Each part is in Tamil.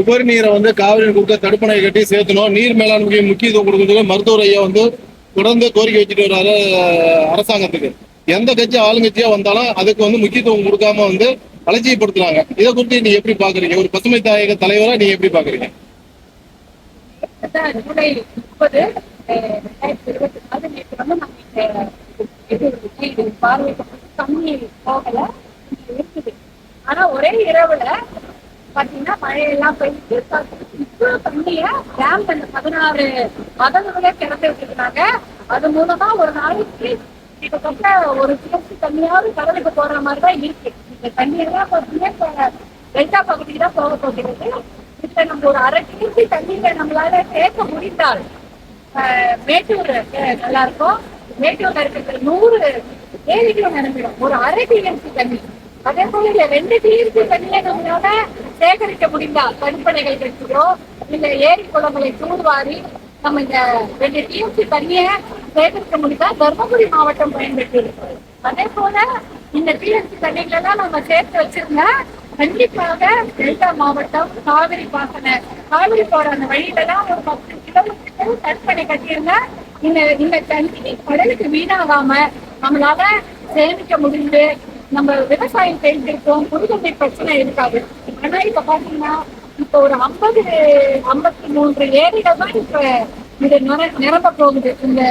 உபரி நீரை வந்து காவிரி கொடுக்க தடுப்பணை கட்டி சேர்த்தணும். நீர் மேலாண்மைக்கு முக்கியத்துவம் கொடுக்கறதுக்கு மருத்துவர் ஐயா வந்து தொடர்ந்து கோரிக்கை வச்சுட்டு வர்றாரு அரசாங்கத்துக்கு. எந்த கட்சி ஆளுங்கட்சியா வந்தாலும் அதுக்கு வந்து முக்கியத்துவம் கொடுக்காம வந்து அலட்சியப்படுத்துறாங்க. இதை குறித்து நீங்க எப்படி பாக்குறீங்க? ஒரு பசுமை தாயக தலைவரா நீங்க எப்படி பாக்குறீங்க? ஜூலை முப்பது ரெண்டாயிரத்தி இருபத்தி நாலு நேற்று வந்து தண்ணி போகல இருக்குது. ஆனா ஒரே இரவுல பாத்தீங்கன்னா மழையெல்லாம் பெய்து இப்போ தண்ணிய டேம் அந்த பதினாறு மதங்களே திறந்து வச்சிருக்காங்க. அது மூலமா ஒரு நாளைக்கு கிட்டத்தட்ட ஒரு சிஎஸ்சி தண்ணியாவது கடலுக்கு போற மாதிரி தான் இருக்கு. இந்த தண்ணி எல்லாம் பார்த்தீங்கன்னா டெல்டா பகுதிக்கு தான் போக போகிறது. இப்ப நம்ம ஒரு அரை டிஎஸ்சி தண்ணியில நம்மளால சேர்க்க முடிந்தால் ஆஹ், மேட்டூர் நல்லா இருக்கும் மேட்டூர்ல இருக்கிற நூறு ஏரிகளும் நிரம்பிடும். ஒரு அரை டிஎம்சி தண்ணி. அதே போல ரெண்டு டிஎம்சி தண்ணியை நம்மளால சேகரிக்க முடிந்தால் தடுப்பணைகள் கட்டுகிறோம் இந்த ஏரி குளங்களை தூர்வாரி நம்ம இந்த ரெண்டு டிஎம்சி தண்ணியை சேகரிக்க முடிந்தால் தர்மபுரி மாவட்டம் பயன்பெற்று அதே போல இந்த டிஎம்சி தண்ணிகளை தான் நம்ம சேர்த்து வச்சிருந்தா கண்டிப்பாக டெல்டா மாவட்டம் காவிரி பாசன காவிரி போற அந்த வழியில தான் ஒரு பத்து கிலோமீட்டர் தடுப்பணை கட்டியிருந்தா இந்த இந்த தண்ணி கடலுக்கு வீணாகாம நம்மளால சேமிக்க முடிந்து நம்ம விவசாயம் செய்திருக்கோம். புதுகை பிரச்சனை இருக்காது. ஆனா இப்ப பாத்தீங்கன்னா இப்ப ஒரு ஐம்பது ஐம்பத்தி மூன்று ஏரியில தான் இப்ப இது நிர- நிரம்ப போகுது. இந்த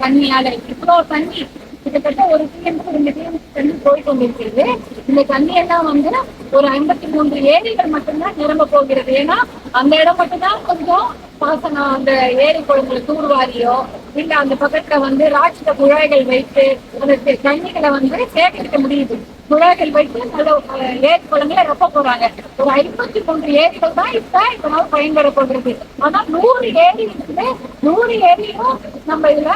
தண்ணியால இவ்வளவு தண்ணி கிட்டத்தட்ட ஒரு டிஎம்சி ரெண்டு டிஎம்சி தண்ணி போய் கொண்டிருக்கிறது. இந்த தண்ணி எல்லாம் வந்து ஒரு ஐம்பத்தி மூன்று ஏரிகள் மட்டும்தான் நிரம்ப போகிறது. ஏன்னா அந்த இடம் மட்டும்தான் கொஞ்சம் பாசனம் அந்த ஏரி குளங்களை தூர்வாரியோ இல்ல அந்த பக்கத்துல வந்து ராட்சத குழாய்கள் வைத்து அந்த தண்ணிகளை வந்து சேகரிக்க முடியுது. குழாய்கள் வைத்து நல்ல ஏரி குளங்களை ரொப்ப போறாங்க. ஒரு ஐம்பத்தி மூன்று ஏரிகள் தான் இப்ப இதனால பயன்பெற போகிறது. ஆனா நூறு ஏரி இருக்குது. நூறு ஏரியும் நம்ம இதுல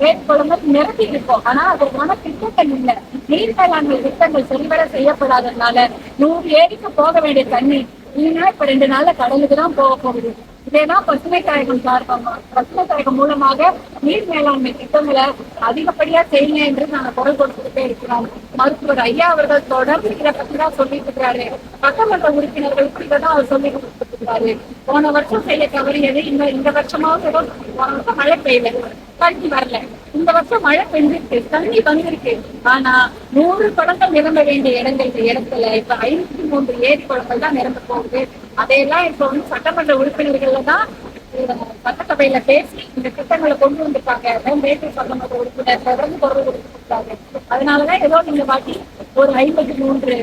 ஏரி குளங்கள் நிரப்பி இருக்கும் ஆனா அதற்கான திட்டங்கள் இல்ல. நீர் மேலாண்மை திட்டங்கள் சரிவர செய்யப்படாததுனால நூறு ஏரிக்கு போக வேண்டிய தண்ணி இல்லைன்னா இப்ப ரெண்டு நாள்ல கடலுக்கு தான் போக போகுது. இதேதான் பசுமை தாயகம் சார்பாக பசுமை தாயகம் மூலமாக நீர் மேலாண்மை திட்டங்களை அதிகப்படியா செய்யுங்க என்று நாங்க குரல் கொடுத்துட்டே இருக்கிறோம். மருத்துவர் ஐயா அவர்கள் தொடர்ந்து இதை பத்தி தான் சொல்லிட்டு இருக்கிறாரு சட்டமன்ற உறுப்பினர்களுக்கு இதை தான் அவர் சொல்லி கொடுத்துருக்காரு போன வருஷம் செய்ய தவறியது இந்த இந்த வருஷமாவது போன வருஷம் மழை பெய்யல. தண்ணி வரல. இந்த வருஷம் மழை பெஞ்சிருக்கு. தண்ணி வந்திருக்கு ஆனா நூறு குளங்கள் நிரம்ப வேண்டிய இடங்கள் இடத்துல. இப்ப ஐநூத்தி மூன்று ஏரி குளங்கள் தான் நிரம்ப போகுது. அதையெல்லாம் இப்ப வந்து சட்டமன்ற உறுப்பினர்கள்ல தான் சட்டசபையில பேசி இந்த திட்டங்களை கொண்டு வந்திருக்காங்க. அதான் மேற்கு சட்டமன்ற உறுப்பினர் தொடர்ந்து குரல் கொடுத்துருக்காங்க அதனாலதான் ஏதோ நீங்க பாட்டி ஒரு ஐம்பத்தி மூன்று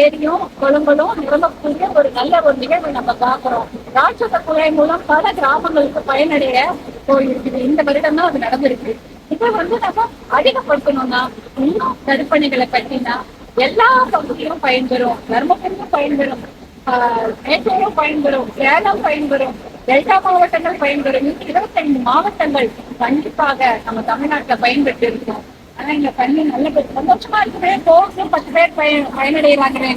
ஏரியும் குளங்களும் நிரம்பக்கூடிய ஒரு நல்ல ஒரு நிகழ்வை நம்ம பாக்குறோம் ராட்சத குழாய் மூலம் பல கிராமங்களுக்கு பயனடைய போயிருக்குது. இந்த வருடம் தான் அது நடந்திருக்கு. இதை வந்து நம்ம அதிகப்படுத்தணும்னா இன்னும் தடுப்பணைகளை கட்டினா எல்லா பகுதியும் பயன்பெறும் தர்மபுரியும் பயன்பெறும் ஆஹ் மேட்டூரும் பயன்பெறும் சேலம் பயன்பெறும் டெல்டா மாவட்டங்கள் பயன்பெறும் இன்னும் இருபத்தைந்து மாவட்டங்கள் கண்டிப்பாக நம்ம தமிழ்நாட்டுல பயன்பெற்று இருக்கோம். ஆனா இங்க தண்ணி நல்ல பேர் சந்தோஷமா இருக்கிறேன் போகும் பத்து பேர் பயன் பயனடைகிறாங்க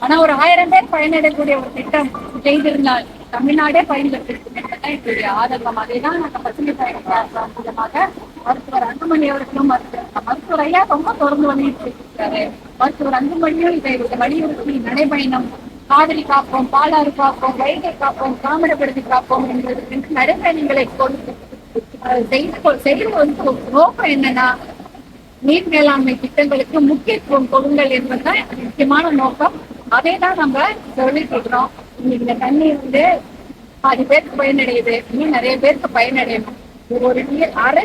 ஆனா ஒரு ஆயிரம் பேர் பயனடையக்கூடிய ஒரு திட்டம் செய்திருந்தால் தமிழ்நாடே பயன்பெற்று என்னுடைய ஆதங்கம். அதைதான் நாங்க பசுமை பயணம் மூலமாக மருத்துவர் அன்புமணி அவர்களும் மருத்துவர் ஐயா ரொம்ப தொடர்ந்து வந்துட்டு இருக்காரு மருத்துவர் அன்புமணியும் இதை வலியுறுத்தி நடைபயணம். காவிரி காப்போம் பாலாறு காப்போம் வைகை காப்போம் தாமிரபரணி காப்போம் என்பது நடைபயணங்களை செய்து செய்து வந்து நோக்கம் என்னன்னா நீர் மேலாண்மை திட்டங்களுக்கு முக்கியத்துவம் கொடுங்கள் என்பதுதான் முக்கியமான நோக்கம். அதே தான் நம்ம சொல்லிட்டு இருக்கிறோம். இன்னைக்கு இந்த தண்ணி வந்து பாதி பேருக்கு பயனடையுது. இன்னும் நிறைய பேருக்கு பயனடையணும். ஒரு நீர் அரை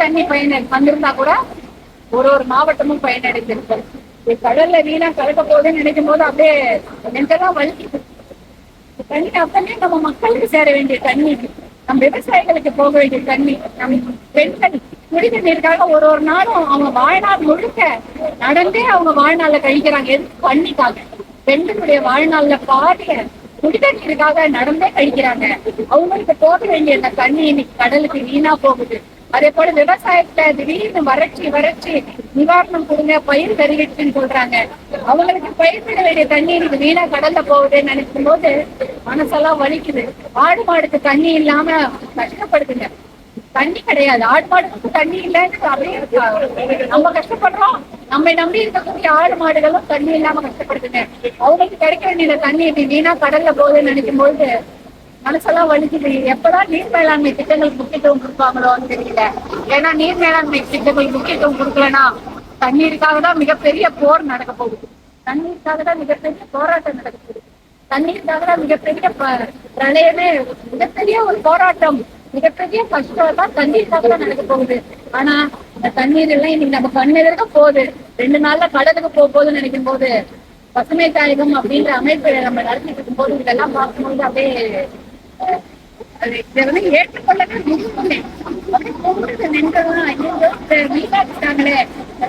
தண்ணி பயன் வந்திருந்தா கூட ஒரு ஒரு மாவட்டமும் பயனடைந்திருக்கு கடல்ல வீணா கலக்க போகுதுன்னு நினைக்கும் போது அப்படியே நெஞ்செல்லாம் வலிக்குது. தண்ணி அப்பவே நம்ம மக்களுக்கு சேர வேண்டிய தண்ணி நம்ம விவசாயிகளுக்கு போக வேண்டிய தண்ணி. நம்ம பெண்கள் குடித நீருக்காக ஒரு ஒரு நாளும் அவங்க வாழ்நாள் முழுக்க நடந்தே அவங்க வாழ்நாள்ல கழிக்கிறாங்க. எதுக்கு பண்ணிக்காங்க பெண்களுடைய வாழ்நாள்ல பாதிய குடிதண்ணீருக்காக நடந்தே கழிக்கிறாங்க. அவங்களுக்கு போக வேண்டிய அந்த தண்ணி இன்னைக்கு கடலுக்கு வீணா போகுது. அதே போல விவசாயத்தை திடீர்னு வறட்சி வறட்சி நிவாரணம் கொடுங்க பயிர் கருகிடுச்சுன்னு சொல்றாங்க. அவங்களுக்கு பயிர்விட வேண்டிய தண்ணி இன்னைக்கு வீணா கடல்ல போகுதுன்னு நினைக்கும் போது மனசெல்லாம் வலிக்குது. ஆடு மாடுக்கு தண்ணி இல்லாம கஷ்டப்படுதுங்க. தண்ணி கிடையாது. ஆடு மாடுக்கு தண்ணி இல்லைன்னு அப்படியே இருக்கா. நம்ம கஷ்டப்படுறோம். நம்மை நம்பி இருக்கக்கூடிய ஆடு மாடுகளும் தண்ணி இல்லாம கஷ்டப்படுதுங்க. அவங்களுக்கு கிடைக்க வேண்டிய தண்ணி இப்படி வீணா கடல்ல போகுதுன்னு நினைக்கும் போது மனசெல்லாம் வலிக்குது. எப்பதான் நீர் மேலாண்மை திட்டங்களுக்கு முக்கியத்துவம் கொடுப்பாங்களோன்னு தெரியல. ஏன்னா நீர் மேலாண்மை திட்டங்களுக்கு முக்கியத்துவம் கொடுக்கலன்னா தண்ணீருக்காக தான் மிகப்பெரிய போர் நடக்க போகுது. தண்ணீருக்காக தான் மிகப்பெரிய போராட்டம் நடக்க போகுது. தண்ணீருக்காக தான் மிகப்பெரிய ப- பிரளயமே மிகப்பெரிய ஒரு போராட்டம் மிகப்பெரிய கஷ்டம் தான் தண்ணீருக்காக தான் நடக்க போகுது. ஆனா இந்த தண்ணீர் எல்லாம் இன்னைக்கு நம்ம கண்ணெதிர்க்க போகுது. ரெண்டு நாள்ல கடலுக்கு போக போகுதுன்னு நினைக்கும் போது பசுமை தாயகம் அப்படின்ற அமைப்பு நம்ம நடத்திட்டு இருக்கும் போது இதெல்லாம் பார்க்கும்போது அப்படியே அது இதை வந்து ஏற்றுக்கொள்ளவே முடியல அப்படியே கும்பிடுது ஐயோ வீணாக்கிட்டாங்களே.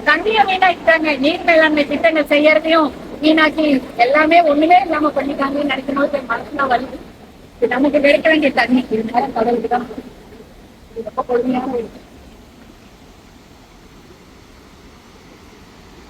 தண்ணியை வீணாக்கிட்டாங்க. நீர் மேலாண்மை திட்டங்கள் செய்யறதையும் வீணாக்கி எல்லாமே ஒண்ணுமே இல்லாம பண்ணிட்டாங்கன்னு நினைக்கும் போது மனசுனா வருது நமக்கு கிடைக்க வேண்டிய தண்ணி. இது கடவுளுக்கு தான். ரொம்ப கொடுமையாக ரொம்ப